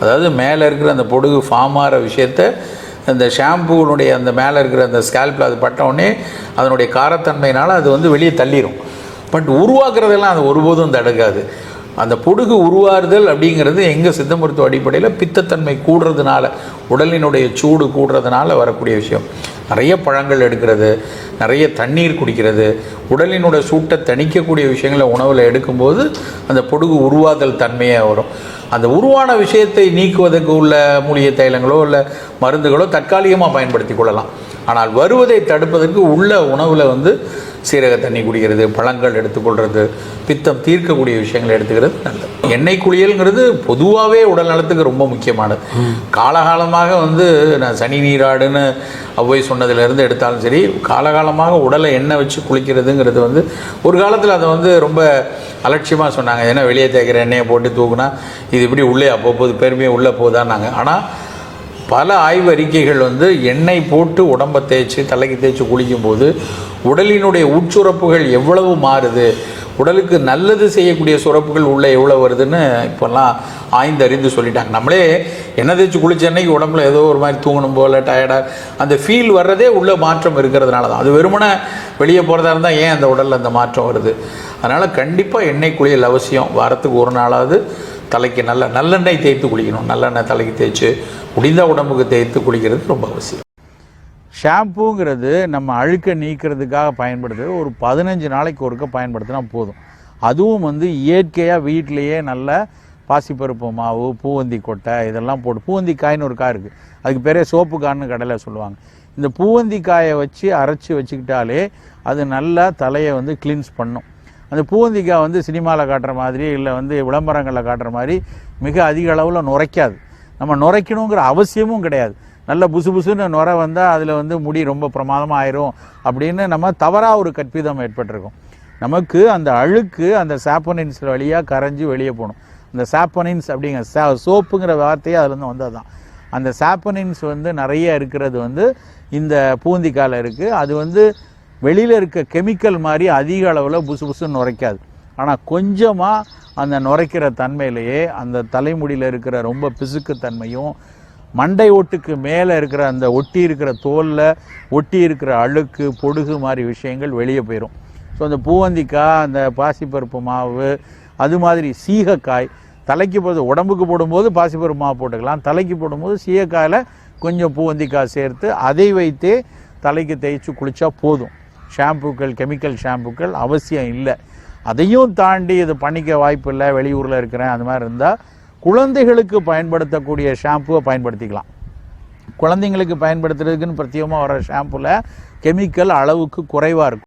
அதாவது மேலே இருக்கிற அந்த பொடுகு ஃபார்ம் ஆகிற விஷயத்த அந்த ஷாம்புனுடைய அந்த மேலே இருக்கிற அந்த ஸ்கேல்பில் அது பட்டவுடனே அதனுடைய காரத்தன்மையினால் அது வந்து வெளியே தள்ளிரும். பட் உருவாக்குறதெல்லாம் அது ஒருபோதும் தடுக்காது. அந்த பொடுகு உருவாறுதல் அப்படிங்கிறது எங்கள் சித்த மருத்துவ அடிப்படையில் பித்தத்தன்மை கூடுறதுனால உடலினுடைய சூடு கூடுறதுனால வரக்கூடிய விஷயம். நிறைய பழங்கள் எடுக்கிறது நிறைய தண்ணீர் குடிக்கிறது உடலினுடைய சூட்டை தணிக்கக்கூடிய விஷயங்களை உணவில் எடுக்கும்போது அந்த பொடுகு உருவாதல் தன்மையாக வரும். அந்த உருவான விஷயத்தை நீக்குவதற்கு உள்ள மூலிகை தைலங்களோ இல்லை மருந்துகளோ தற்காலிகமாக பயன்படுத்தி கொள்ளலாம். ஆனால் வருவதை தடுப்பதற்கு உள்ள உணவில் வந்து சீரக தண்ணி குடிக்கிறது பழங்கள் எடுத்துக்கொள்கிறது பித்தம் தீர்க்கக்கூடிய விஷயங்களை எடுத்துக்கிறது நல்லது. எண்ணெய் குளியல்ங்கிறது பொதுவாகவே உடல் நலத்துக்கு ரொம்ப முக்கியமானது. காலகாலமாக வந்து நான் சனி நீராடுன்னு அவ்வை சொன்னதுலேருந்து எடுத்தாலும் சரி காலகாலமாக உடலை எண்ணெய் வச்சு குளிக்கிறதுங்கிறது வந்து ஒரு காலத்தில் அதை வந்து ரொம்ப அலட்சியமாக சொன்னாங்க. ஏன்னா வெளியே தேய்க்கிற எண்ணெயை போட்டு தூக்குனா இது இப்படி உள்ளே அப்பப்போது பெருமையாக உள்ளே போதான்னாங்க ஆனால் பல ஆய்வு அறிக்கைகள் வந்து எண்ணெய் போட்டு உடம்பை தேய்ச்சி தலைக்கு தேய்ச்சி குளிக்கும்போது உடலினுடைய உட்சுரப்புகள் எவ்வளவு மாறுது உடலுக்கு நல்லது செய்யக்கூடிய சுரப்புகள் உள்ளே எவ்வளோ வருதுன்னு இப்போல்லாம் ஆய்ந்து அறிந்து சொல்லிட்டாங்க. நம்மளே எண்ணெய் தேய்ச்சி குளிச்ச அன்னைக்கு உடம்புல ஏதோ ஒரு மாதிரி தூங்கணும் போல் டயர்டாக அந்த ஃபீல் வர்றதே உள்ளே மாற்றம் இருக்கிறதுனால தான். அது வெறுமனே வெளியே போகிறதா இருந்தால் ஏன் அந்த உடலில் அந்த மாற்றம் வருது? அதனால் கண்டிப்பாக எண்ணெய் குளியல் அவசியம். வாரத்துக்கு ஒரு நாளாவது தலைக்கு நல்ல நல்லெண்ணெய் தேய்த்து குளிக்கணும். நல்லெண்ணெய் தலைக்கு தேய்ச்சி முடிந்த உடம்புக்கு தேய்த்து குளிக்கிறது ரொம்ப அவசியம். ஷாம்புங்கிறது நம்ம அழுக்கை நீக்கிறதுக்காக பயன்படுது. ஒரு பதினஞ்சு நாளைக்கு ஒருக்க பயன்படுத்தினா போதும். அதுவும் வந்து இயற்கையாக வீட்டிலையே நல்ல பாசிப்பருப்பு மாவு பூவந்தி கொட்டை இதெல்லாம் போட்டு பூவந்தி காயின்னு ஒரு காய் இருக்குது அதுக்கு பேரே சோப்பு காய்னு கடையில் சொல்லுவாங்க. இந்த பூவந்தி காயை வச்சு அரைச்சி வச்சுக்கிட்டாலே அது நல்லா தலையை வந்து க்ளீன்ஸ் பண்ணும். அந்த பூவந்திக்காய் வந்து சினிமாவில் காட்டுற மாதிரி இல்லை வந்து விளம்பரங்களில் காட்டுற மாதிரி மிக அதிக அளவில் நுரைக்காது. நம்ம நுரைக்கணுங்கிற அவசியமும் கிடையாது. நல்ல புசு புசுன்னு நுரை வந்தால் அதில் வந்து முடி ரொம்ப பிரமாதமாக ஆயிரும் அப்படின்னு நம்ம தவறாக ஒரு கற்பிதம் ஏற்பட்டிருக்கும். நமக்கு அந்த அழுக்கு அந்த சாப்பனின்ஸ் வழியாக கரைஞ்சி வெளியே போகணும். அந்த சாப்பனின்ஸ் அப்படிங்கிற சா சோப்புங்கிற வார்த்தையே அதுலேருந்து வந்தது தான் அந்த சாப்பனின்ஸ் வந்து நிறைய இருக்கிறது வந்து இந்த பூந்திக்காயில் இருக்குது அது வந்து வெளியில் இருக்க கெமிக்கல் மாதிரி அதிக அளவில் புசு புசுன்னு நுரைக்காது. ஆனால் கொஞ்சமாக அந்த நுரைக்கிற தன்மையிலேயே அந்த தலைமுடியில் இருக்கிற ரொம்ப பிசுக்கு தன்மையும் மண்டை ஓட்டுக்கு மேலே இருக்கிற அந்த ஒட்டி இருக்கிற தோலில் ஒட்டி இருக்கிற அழுக்கு பொடுகு மாதிரி விஷயங்கள் வெளியே போயிடும் ஸோ அந்த பூவந்திக்காய் அந்த பாசிப்பருப்பு மாவு அது மாதிரி சீகக்காய் தலைக்கு போது உடம்புக்கு போடும்போது பாசிப்பருப்பு மாவு போட்டுக்கலாம். தலைக்கு போடும்போது சீகக்காயில் கொஞ்சம் பூவந்திக்காய் சேர்த்து அதை வைத்தே தலைக்கு தேய்ச்சி குளித்தா போதும். ஷாம்புக்கள் கெமிக்கல் ஷாம்புக்கள் அவசியம் இல்லை. அதையும் தாண்டி இது பண்ணிக்க வாய்ப்பு இல்லை. வெளியூரில் இருக்கிறேன். அந்த மாதிரி இருந்தால் குழந்தைகளுக்கு பயன்படுத்தக்கூடிய ஷாம்புவை பயன்படுத்திக்கலாம். குழந்தைங்களுக்கு பயன்படுத்துறதுக்குன்னு பிரத்யேகமாக வர ஷாம்புல கெமிக்கல் அளவுக்கு குறைவாக இருக்கும்.